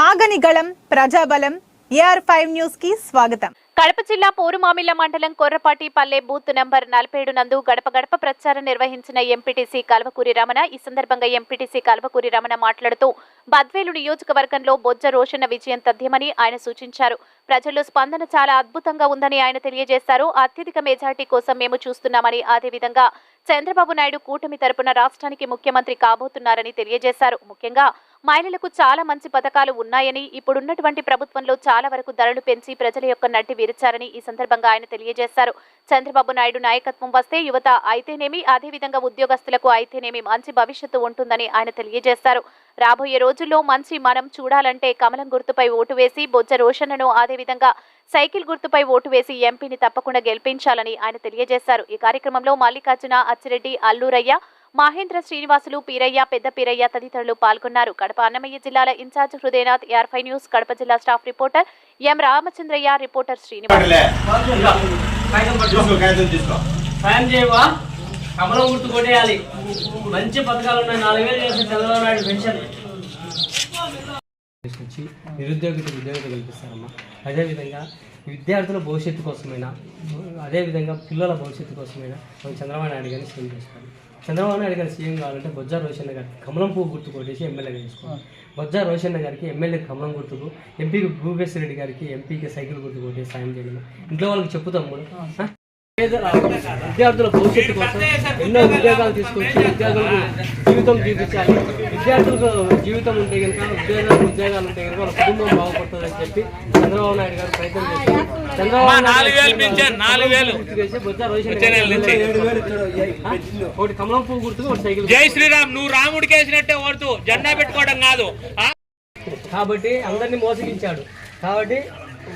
ఆగని గళం ప్రజాబలం AR five న్యూస్కి స్వాగతం. కడప జిల్లా పోరుమామిల్ల మండలం కొర్రపాటి పల్లె బూత్ నంబర్ నలభై ఏడు నందు గడప గడప ప్రచారం నిర్వహించిన ఎంపీటీసీ కల్వకూరి రమణ ఈ సందర్భంగా ఎంపీటీసీ కల్వకూరి రమణ మాట్లాడుతూ బద్వేలు నియోజకవర్గంలో బొజ్జ రోషన్న విజయం తథ్యమని ఆయన సూచించారు. ప్రజల్లో స్పందన చాలా అద్భుతంగా ఉందని ఆయన తెలియజేశారు. అత్యధిక మెజార్టీ కోసం మేము చూస్తున్నామని అదేవిధంగా చంద్రబాబు నాయుడు కూటమి తరపున రాష్ట్రానికి ముఖ్యమంత్రి కాబోతున్నారని తెలియజేశారు. ముఖ్యంగా మహిళలకు చాలా మంచి పథకాలు ఉన్నాయని ఇప్పుడున్నటువంటి ప్రభుత్వంలో చాలా వరకు ధరలు పెంచి ప్రజల యొక్క నడ్డి విరిచారని ఈ సందర్భంగా ఆయన తెలియజేశారు. చంద్రబాబు నాయుడు నాయకత్వం వస్తే యువత అయితేనేమి అదేవిధంగా ఉద్యోగస్తులకు అయితేనేమి మంచి భవిష్యత్తు ఉంటుందని ఆయన తెలియజేశారు. రాబోయే రోజుల్లో మంచి మనం చూడాలంటే కమలం గుర్తుపై ఓటు వేసి బొజ్జ రోషన్ను అదేవిధంగా సైకిల్ గుర్తుపై ఓటు వేసి ఎంపీని తప్పకుండా గెలిపించాలని ఆయన తెలియజేశారు. ఈ కార్యక్రమంలో మల్లికార్జున అచ్చిరెడ్డి అల్లూరయ్య మహేంద్ర శ్రీనివాసులు పీరయ్య పెద్ద పీరయ్య తదితరులు పాల్గొన్నారు. కడప అన్నమయ్య జిల్లాల ఇన్ఛార్జ్ హృదయనాథ్ ఏఆర్ఫై న్యూస్ కడప జిల్లా staff reporter M Ramachandraiah reporter Srinivas. కమలం గుర్తు కొట్టేయాలి. మంచి పథకాలు ఉన్నాయి. నాలుగు వేలు చేసిన చంద్రబాబు నాయుడు పెన్షన్. ఉద్యోగిత కల్పిస్తారమ్మా. అదేవిధంగా విద్యార్థుల భవిష్యత్తు కోసమైనా అదేవిధంగా పిల్లల భవిష్యత్తు కోసమైనా మనం చంద్రబాబు నాయుడు గారిని చేసుకోవాలి చంద్రబాబు నాయుడు గారి సీఎం కావాలంటే బొజ్జా రోషన్న గారికి కమలం పువ్వు గుర్తు కొట్టేసి ఎమ్మెల్యేగా చేసుకోవాలి బొజ్జా రోషన్న గారికి ఎమ్మెల్యే కమలం గుర్తుకు ఎంపీకి భూపేశ్వర రెడ్డి గారికి ఎంపీకి సైకిల్ గుర్తు కొట్టేసి సాయం చేయడం ఇంట్లో వాళ్ళకి చెప్పుతాం కూడా. ఆ? పేదల విద్యార్థుల భవిష్యత్తు కోసం ఎన్నో ఉద్యోగాలు తీసుకొచ్చి విద్యార్థులకు జీవితం చూపించాలి విద్యార్థులకు జీవితం ఉంటే కనుక ఉద్యోగాలు ఉద్యోగాలు ఉంటే కనుక వాళ్ళ కుటుంబం బాగుపడుతుందని చెప్పి చంద్రబాబు నాయుడు గారు ప్రయత్నం చేస్తారు చంద్రబాబు నాయుడు గుర్తు చేసి బొజ్జ రోషన్ ఒకటి కమలం పువ్వు గుర్తుకు ఒకటి సైకిల్ జై శ్రీరామ్ నువ్వు రాముడికి వేసినట్టే ఓడుతూ జెండా పెట్టుకోవడం కాదు? కాబట్టి అందరినీ మోసగించాడు. కాబట్టి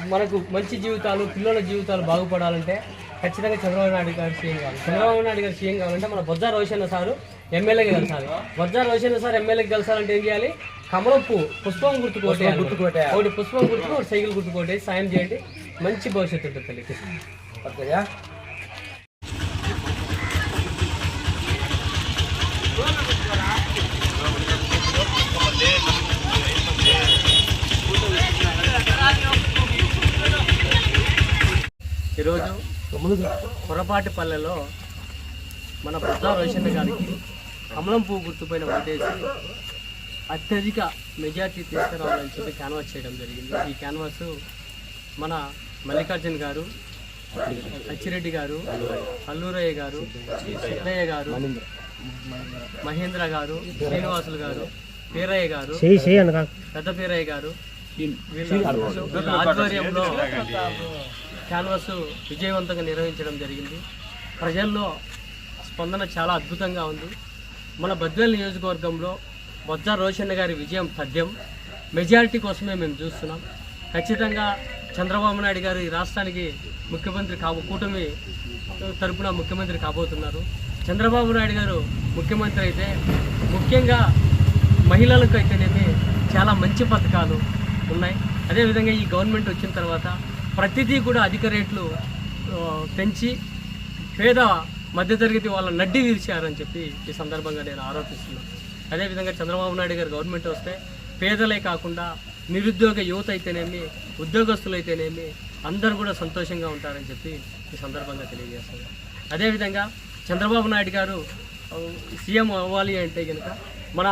మనకు మంచి జీవితాలు పిల్లల జీవితాలు బాగుపడాలంటే ఖచ్చితంగా చంద్రబాబు నాయుడు గారు సీఎం కావాలి. చంద్రబాబు నాయుడు గారు సీఎం కావాలంటే మన బొజ్జా రోషన్న సారు ఎమ్మెల్యేకి గెలిచాలి బొజ్జా రోషన్న సార్ ఎమ్మెల్యేకి గెలిచాలంటే ఏం చేయాలి? కమలం పువ్వు పుష్పం గుర్తు కొట్టేయాలి ఒకటి పుష్పం గుర్తుకు ఒకటి సైకిల్ గుర్తు కొట్టేసి సాయం చేయండి. మంచి భవిష్యత్తు ఉంటుంది తల్లికి ఈరోజు పొరపాటి పల్లెలో మన బుద్ధా రోషన్న గారికి కమలం పువ్వు గుర్తుపైన ఓటేసి అత్యధిక మెజార్టీ తీసుకురావాలని చెప్పి క్యాన్వాస్ చేయడం జరిగింది. ఈ క్యాన్వాస్ మన మల్లికార్జున్ గారు అచ్చిరెడ్డి గారు అల్లూరయ్య గారు సిద్ధయ్య గారు మహేంద్ర గారు శ్రీనివాసులు గారు పీరయ్య గారు పెద్ద పీరయ్య గారు వీళ్ళ ఆధ్వర్యంలో క్యాన్వాస్ విజయవంతంగా నిర్వహించడం జరిగింది. ప్రజల్లో స్పందన చాలా అద్భుతంగా ఉంది. మన బద్వేల్ నియోజకవర్గంలో బొజ్జ రోషన్న గారి విజయం తథ్యం మెజారిటీ కోసమే మేము చూస్తున్నాం. ఖచ్చితంగా చంద్రబాబు నాయుడు గారు ఈ రాష్ట్రానికి ముఖ్యమంత్రి కాబో కూటమి తరపున ముఖ్యమంత్రి కాబోతున్నారు. చంద్రబాబు నాయుడు గారు ముఖ్యమంత్రి అయితే ముఖ్యంగా మహిళలకు అయితేనేమి చాలా మంచి పథకాలు ఉన్నాయి. అదేవిధంగా ఈ గవర్నమెంట్ వచ్చిన తర్వాత ప్రతిదీ కూడా అధిక రేట్లు పెంచి పేద మధ్యతరగతి వాళ్ళ నడ్డి తీర్చారని చెప్పి ఈ సందర్భంగా నేను ఆరోపిస్తున్నాను అదేవిధంగా చంద్రబాబు నాయుడు గారు గవర్నమెంట్ వస్తే పేదలే కాకుండా నిరుద్యోగ యువత అయితేనేమి ఉద్యోగస్తులైతేనేమి అందరూ కూడా సంతోషంగా ఉంటారని చెప్పి ఈ సందర్భంగా తెలియజేస్తున్నాను అదేవిధంగా చంద్రబాబు నాయుడు గారు సీఎం అవ్వాలి అంటే కనుక మన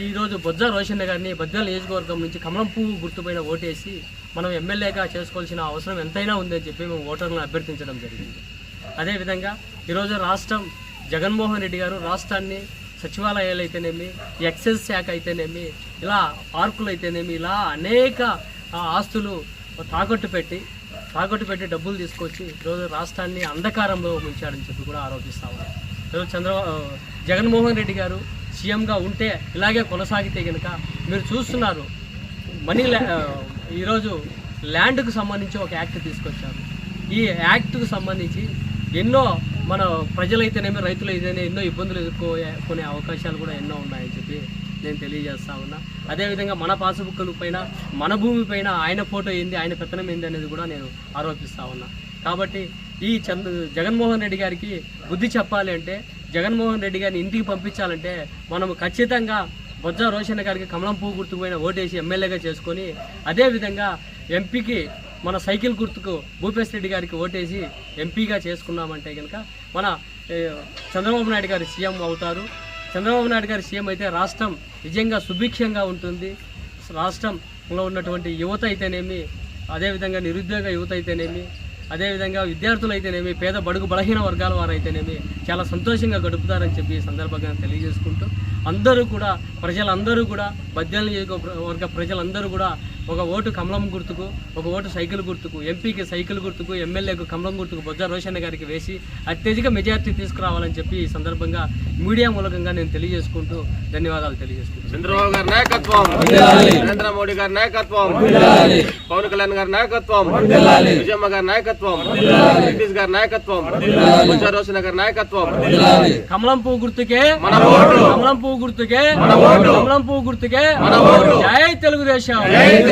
ఈరోజు బొజ్జ రోషన్న గారిని బద్వేల నియోజకవర్గం నుంచి కమలం పువ్వు గుర్తుపైన ఓటేసి మనం ఎమ్మెల్యేగా చేసుకోవాల్సిన అవసరం ఎంతైనా ఉందని చెప్పి మేము ఓటర్లను అభ్యర్థించడం జరిగింది. అదేవిధంగా ఈరోజు రాష్ట్రం జగన్మోహన్ రెడ్డి గారు రాష్ట్రాన్ని సచివాలయాలు అయితేనేమి ఎక్సైజ్ శాఖ అయితేనేమి ఇలా పార్కులు అయితేనేమి ఇలా అనేక ఆస్తులు తాకట్టు పెట్టి తాకట్టు పెట్టి డబ్బులు తీసుకొచ్చి ఈరోజు రాష్ట్రాన్ని అంధకారంలో ముంచాడని చెప్పి కూడా ఆరోపిస్తా ఉన్నారు ఈరోజు చంద్ర జగన్మోహన్ రెడ్డి గారు సీఎంగా ఉంటే ఇలాగే కొనసాగితే కనుక మీరు చూస్తున్నారు మనీ ఈరోజు ల్యాండ్కు సంబంధించి ఒక యాక్ట్ తీసుకొచ్చారు. ఈ యాక్ట్కు సంబంధించి ఎన్నో మన ప్రజలైతేనేమి రైతులు అయితేనే ఎన్నో ఇబ్బందులు ఎదుర్కొనే అవకాశాలు కూడా ఎన్నో ఉన్నాయని చెప్పి నేను తెలియజేస్తా ఉన్నా. అదేవిధంగా మన పాసుబుక్కుల పైన మన భూమి పైన ఆయన ఫోటో ఏంది ఆయన పెత్తనం ఏంది అనేది కూడా నేను ఆరోపిస్తా ఉన్నా. కాబట్టి ఈ చంద్ర జగన్మోహన్ రెడ్డి గారికి బుద్ధి చెప్పాలి అంటే జగన్మోహన్ రెడ్డి గారిని ఇంటికి పంపించాలంటే మనం ఖచ్చితంగా బొజ్జ రోషన్ గారికి కమలం పువ్వు గుర్తుకుపోయిన ఓటేసి ఎమ్మెల్యేగా చేసుకొని అదేవిధంగా ఎంపీకి మన సైకిల్ గుర్తుకు భూపేశ్ రెడ్డి గారికి ఓటేసి ఎంపీగా చేసుకున్నామంటే కనుక మన చంద్రబాబు నాయుడు గారు సీఎం అవుతారు. చంద్రబాబు నాయుడు గారి సీఎం అయితే రాష్ట్రం నిజంగా సుభిక్షంగా ఉంటుంది. రాష్ట్రంలో ఉన్నటువంటి యువత అయితేనేమి అదేవిధంగా నిరుద్యోగ యువత అయితేనేమి అదేవిధంగా విద్యార్థులు అయితేనేమి పేద బడుగు బలహీన వర్గాల వారు అయితేనేమి చాలా సంతోషంగా గడుపుతారని చెప్పి సందర్భంగా తెలియజేసుకుంటూ అందరూ కూడా ప్రజలందరూ కూడా మధ్యాహ్న వర్గ ప్రజలందరూ కూడా ఒక ఓటు కమలం గుర్తుకు ఒక ఓటు సైకిల్ గుర్తుకు ఎంపీకి సైకిల్ గుర్తుకు ఎమ్మెల్యేకు కమలం గుర్తుకు బొజ్జ రోషన్ గారికి వేసి అత్యధిక మెజార్టీ తీసుకురావాలని చెప్పి ఈ సందర్భంగా మీడియా మూలకంగా నేను తెలియజేసుకుంటూ ధన్యవాదాలు తెలియజేసుకుంటాను చంద్రబాబు గారి నాయకత్వం. నరేంద్ర మోడీ గారి నాయకత్వం. పవన్ కళ్యాణ్ గారి నాయకత్వం. విజయమ్మ గారి నాయకత్వం. నితీష్ గారి నాయకత్వం. బుజ్జ రోషన్ గారి నాయకత్వం. కమలం పువ్వు గుర్తుకే. మన ఓటు. కమలం పువ్వు గుర్తుకే. మన ఓటు. కమలం పువ్వు గుర్తుకే. మన ఓటు. జై తెలుగుదేశం. జై తెలుగుదేశం.